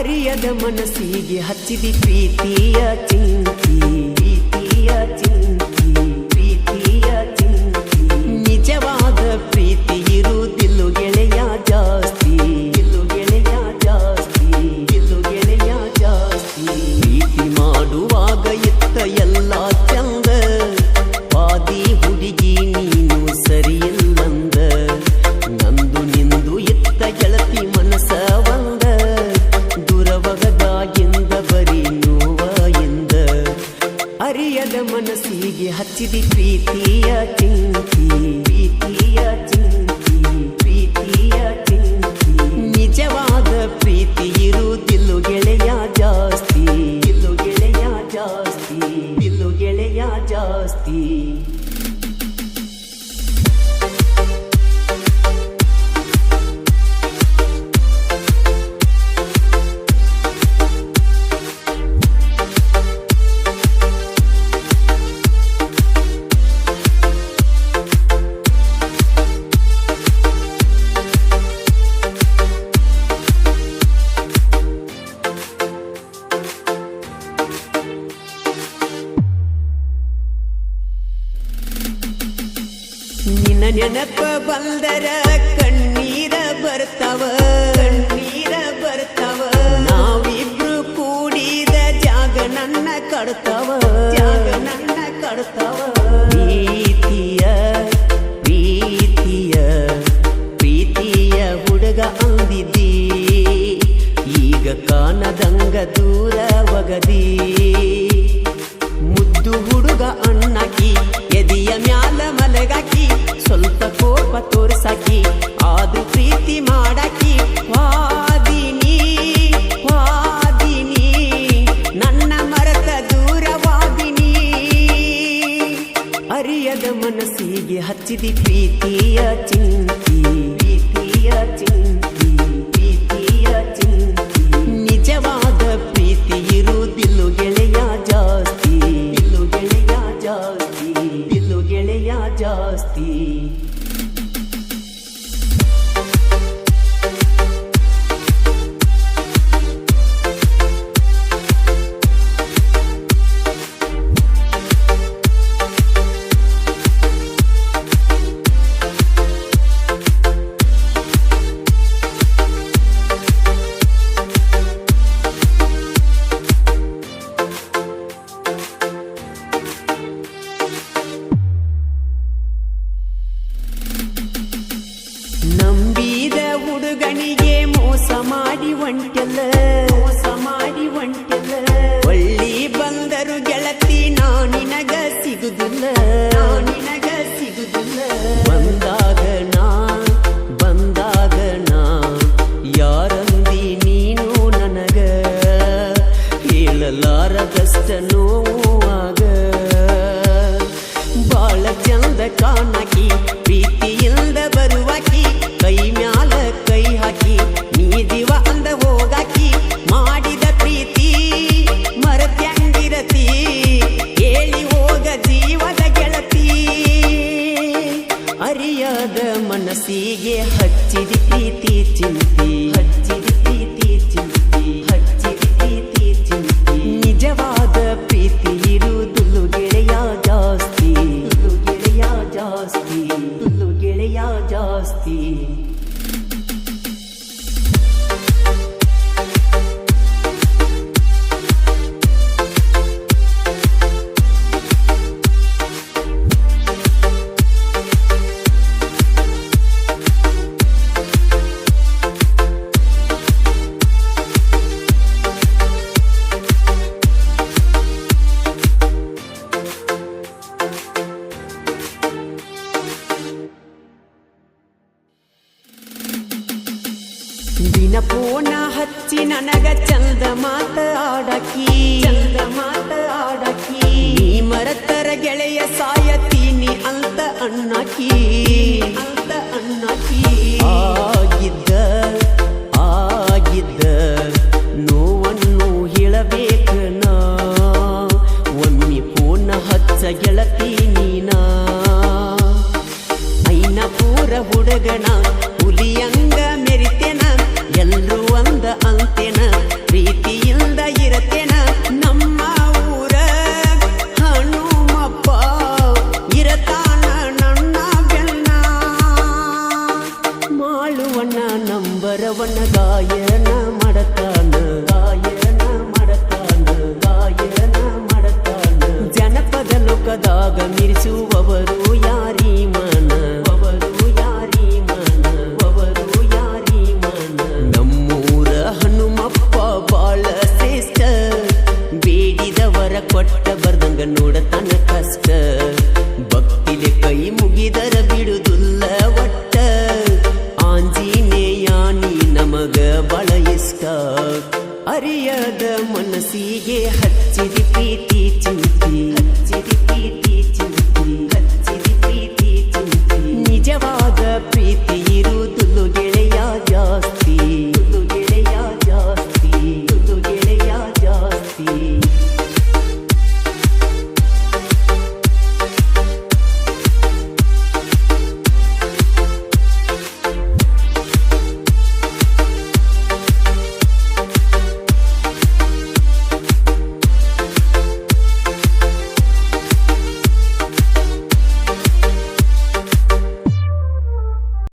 ಅರಿಯದ ಮನಸ್ಸಿಗೆ ಹಚ್ಚಿದಿ ಪ್ರೀತಿಯ ಚಿಂತಿ ಹಚ್ಚಿದಿ ಪ್ರೀತಿಯ ಚಿಂಕಿ ಪ್ರೀತಿಯ ಚಿಂಕಿ ಪ್ರೀತಿಯ ಚಿಂಕಿ ನಿಜವಾದ ಪ್ರೀತಿ. ನೆನಪ ಬಂದರ ಕಣ್ಣೀರ ಬರ್ತಾವ. ಕಣ್ಣೀರ ಬರ್ತಾವ. ನಾವಿಬ್ರು ಕೂಡಿದ ಜಾಗ ನನ್ನ ಕಡ್ತಾವ. ಜಾಗ ನನ್ನ ಕಡ್ತಾವ. ಪ್ರೀತಿಯ ಪ್ರೀತಿಯ ಪ್ರೀತಿಯ ಹುಡುಗ ಅಂದಿದ್ದಿ. ಈಗ ಕಾಣದಂಗ ದೂರ ಒಗದಿ. ಮುದ್ದು ಹುಡುಗ ಅಣ್ಣಾಕಿ, ಎದಿಯ ಮ್ಯಾಲ ಮಲಗಾಕಿ, ಸ್ವಲ್ಪ ಕೋಪ ತೋರ್ಸಾಕಿ ಆದು ಪ್ರೀತಿ ಮಾಡಾಕಿ, ವಾದಿನಿ ವಾದಿನಿ, ನನ್ನ ಮರತ ದೂರವಾದಿನಿ, ಅರಿಯದ ಮನಸ್ಸಿಗೆ ಹಚ್ಚಿದಿ ಜಾಸ್ತಿ ಮನಸ್ಸಿಗೆ ಹಚ್ಚಿದ ಪ್ರೀತಿ ಚಿಂತಿ. ಹಚ್ಚಿದ ಪ್ರೀತಿ ಚಿಂತಿ. ಹಚ್ಚಿದ ಪ್ರೀತಿ ಚಿಂತಿ. ನಿಜವಾದ ಪ್ರೀತಿ ಇರುವುದಿಲ್ಲ ಗೆಳೆಯ ಜಾಸ್ತಿ. ಗೆಳೆಯ ಜಾಸ್ತಿ. ಗೆಳೆಯ ಜಾಸ್ತಿ. ನನಗ ಚಂದ ಮಾತ ಬರವನ ಗಾಯನ ಮಾಡತಾನ ಗಾಯನ ಮಾಡತಾನ ಗಾಯನ ಮಾಡತಾನ ಜನಪದ ಲೋಕದಾಗ ಮಿರಿಸುವವರು ಯಾರೀ ಮನ ಅವರು ಯಾರೀ ಮನ ಅವರು ಯಾರೀ ಮನ ನಮ್ಮೂರ ಹನುಮಪ್ಪ ಬಾಳ ಶ್ರೇಷ್ಠ ಬೇಡಿದವರ ಕೊಟ್ಟ ಬರ್ದಂಗ ನೋಡತನ ಕಷ್ಟ ಭಕ್ತಿಲೆ ಕೈ ये हद पीती